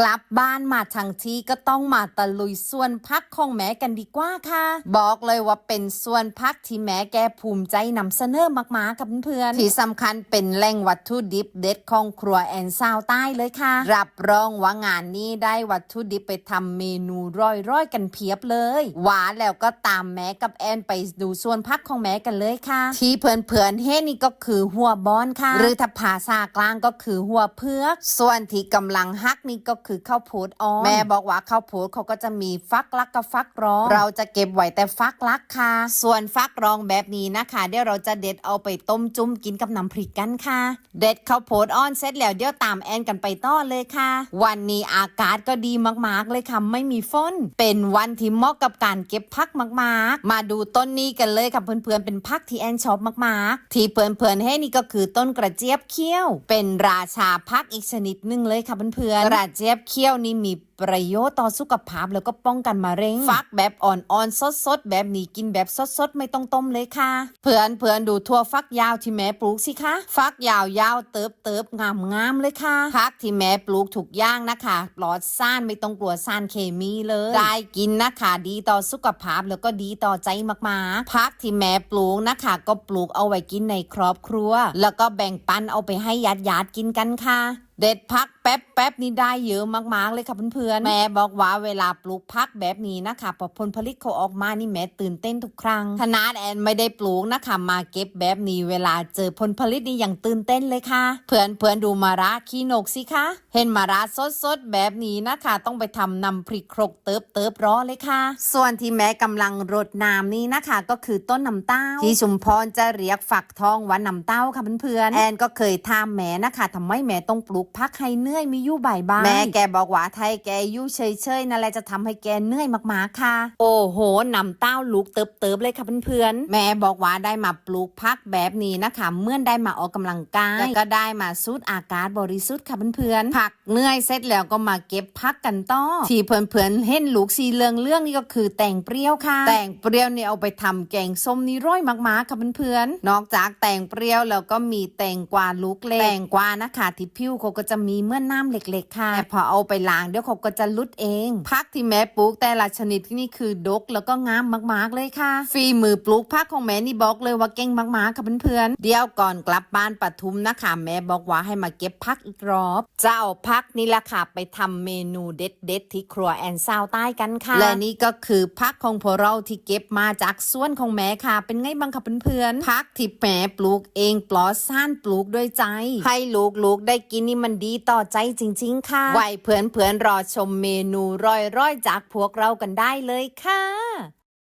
กลับบ้านมาทั้งทีก็ต้องมาตะลุยส่วนพักของแม่กันดีกว่าค่ะ บอกเลยว่าเป็นส่วนพักที่แม่แกภูมิใจนำเสนอมากๆกับเพื่อนที่สำคัญเป็นแหล่งวัตถุดิบเด็ดของครัวแอนซาวใต้เลยค่ะ รับรองว่างานนี้ได้วัตถุดิบไปทำเมนูร่อยๆกันเพียบเลยหวานแล้วก็ตามแม่กับแอนไปดูส่วนพักของแม่กันเลยค่ะ ที่เพื่อนๆเห็นนี่ก็คือหัวบอนค่ะ หรือถ้าภาษากลางก็คือหัวเพือกส่วนที่กำลังฮักนี่ก็คือข้าวโพดอ่อน แม่บอกว่าข้าวโพดเขาก็จะมีฟักลักกับฟักรอง เราจะเก็บไว้แต่ฟักลักค่ะ ส่วนฟักรองแบบนี้นะคะ เดี๋ยวเราจะเด็ดเอาไปต้มจุ่มกินกับน้ำพริกกันค่ะ เด็ดข้าวโพดอ่อนเสร็จแล้วเดี๋ยวตามแอนกันไปต่อเลยค่ะ วันนี้อากาศก็ดีมากๆเลยค่ะไม่มีฝน เป็นวันที่เหมาะกับการเก็บพักมากๆ มาดูต้นนี้กันเลยค่ะเพื่อนๆเป็นพักที่แอนชอบมากๆ ที่เพื่อนๆให้นี่ก็คือต้นกระเจี๊ยบเคี้ยว เป็นราชาพักอีกชนิดหนึ่งเลยค่ะเพื่อนๆกระเจี๊ยบเคี้ยวนี่มีประโยชน์ต่อสุขภาพแล้วก็ป้องกันมะเร็ง ฟักแบบอ่อนๆสดๆ แบบนี้กินแบบสดๆ ไม่ต้องต้มเลยค่ะ เพื่อนเพื่อนๆดูทั่วฟักยาวที่แม่ปลูกสิคะ ฟักยาวยาวๆเติบเติบงามงามๆเลยค่ะพักที่แม่ปลูกถูกย่างนะคะปลอดสารไม่ต้องกลัวสารเคมีเลย ได้กินนะคะดีต่อสุขภาพแล้วก็ดีต่อใจมากๆพักที่แม่ปลูกนะคะ ก็ปลูกเอาไว้กินในครอบครัว แล้วก็แบ่งปันเอาไปให้ญาติญาติๆกินกันค่ะเด็ดพักแป๊บแป๊บๆนี่ได้เยอะมากๆเลยค่ะเพื่อนๆแม่บอกว่าเวลาปลูกพักแบบนี้นะคะพอผลผลิตเขาออกมานี่แม่ตื่นเต้นทุกครั้งขนาดแอนไม่ได้ปลูกนะคะมาเก็บแบบนี้เวลาเจอผลผลิตนี่อย่างตื่นเต้นเลยค่ะ เพื่อนเพื่อนๆดูมาระขี้นกสิคะเห็นมาระสดๆแบบนี้นะคะ ต้องไปทำนำพริกครกเติบเติบๆรอเลยค่ะ ส่วนที่แม่กำลังรดน้ำนี่นะคะ ก็คือต้นน้ำเต้า ที่ชุมพรจะเรียกฝักทองว่าน้ำเต้าค่ะเพื่อนๆแอนก็เคยถามแม่นะคะทำไมแม่ต้องปลูกพักให้เหนื่อยมีอยู่บ่ายบ้างแม่แกบอกว่าไทยแกอยู่เฉยๆนั่นแหละจะทำให้แกเหนื่อยมากๆค่ะ โอ้โหน้ำเต้าลูกเติบๆเลยค่ะเพื่อนๆแม่บอกว่าได้มาปลูกพักแบบนี้นะคะเมื่อได้มาออกกำลังกายแล้วก็ได้มาสูดอากาศบริสุทธิ์ค่ะเพื่อนๆผักเหนื่อยเสร็จแล้วก็มาเก็บพักกันต่อที่เพื่อนๆเห็นลูกสีเหลืองเรื่องๆนี่ก็คือแต่งเปรี้ยวค่ะ แต่งเปรี้ยวเนี่ยเอาไปทำแกงส้มนี่ร่อยมากๆค่ะเพื่อนๆนอกจากแต่งเปรี้ยวแล้วก็มีแต่งกวาลูกเล็กแต่งกวานะคะที่ผิวเขาก็จะมีเมื่อน้ำเล็กๆค่ะแต่พอเอาไปล้างเดี๋ยวเขาก็จะลุดเอง พักที่แม่ปลูกแต่ละชนิดที่นี่คือดกแล้วก็งามมากๆเลยค่ะฝีมือปลูกพักของแม่นี่บอกเลยว่าเก่งมากๆค่ะเพื่อนๆเดี๋ยวก่อนกลับบ้านปทุมนะคะแม่บอกว่าให้มาเก็บพักอีกรอบจะเอาพักนี่ละค่ะไปทำเมนูเด็ดๆที่ครัวแอนซาวใต้กันค่ะ และนี่ก็คือพักของพวกเราที่เก็บมาจากสวนของแม่ค่ะ เป็นไงบ้างคะเพื่อนๆพักที่แม่ปลูกเองปลอดสารปลูกด้วยใจ ให้ลูกๆได้กินนี่มันดีต่อใจจริง ๆ ค่ะ ไว้เพื่อนๆรอชมเมนูร่อยๆจากพวกเรากันได้เลยค่ะ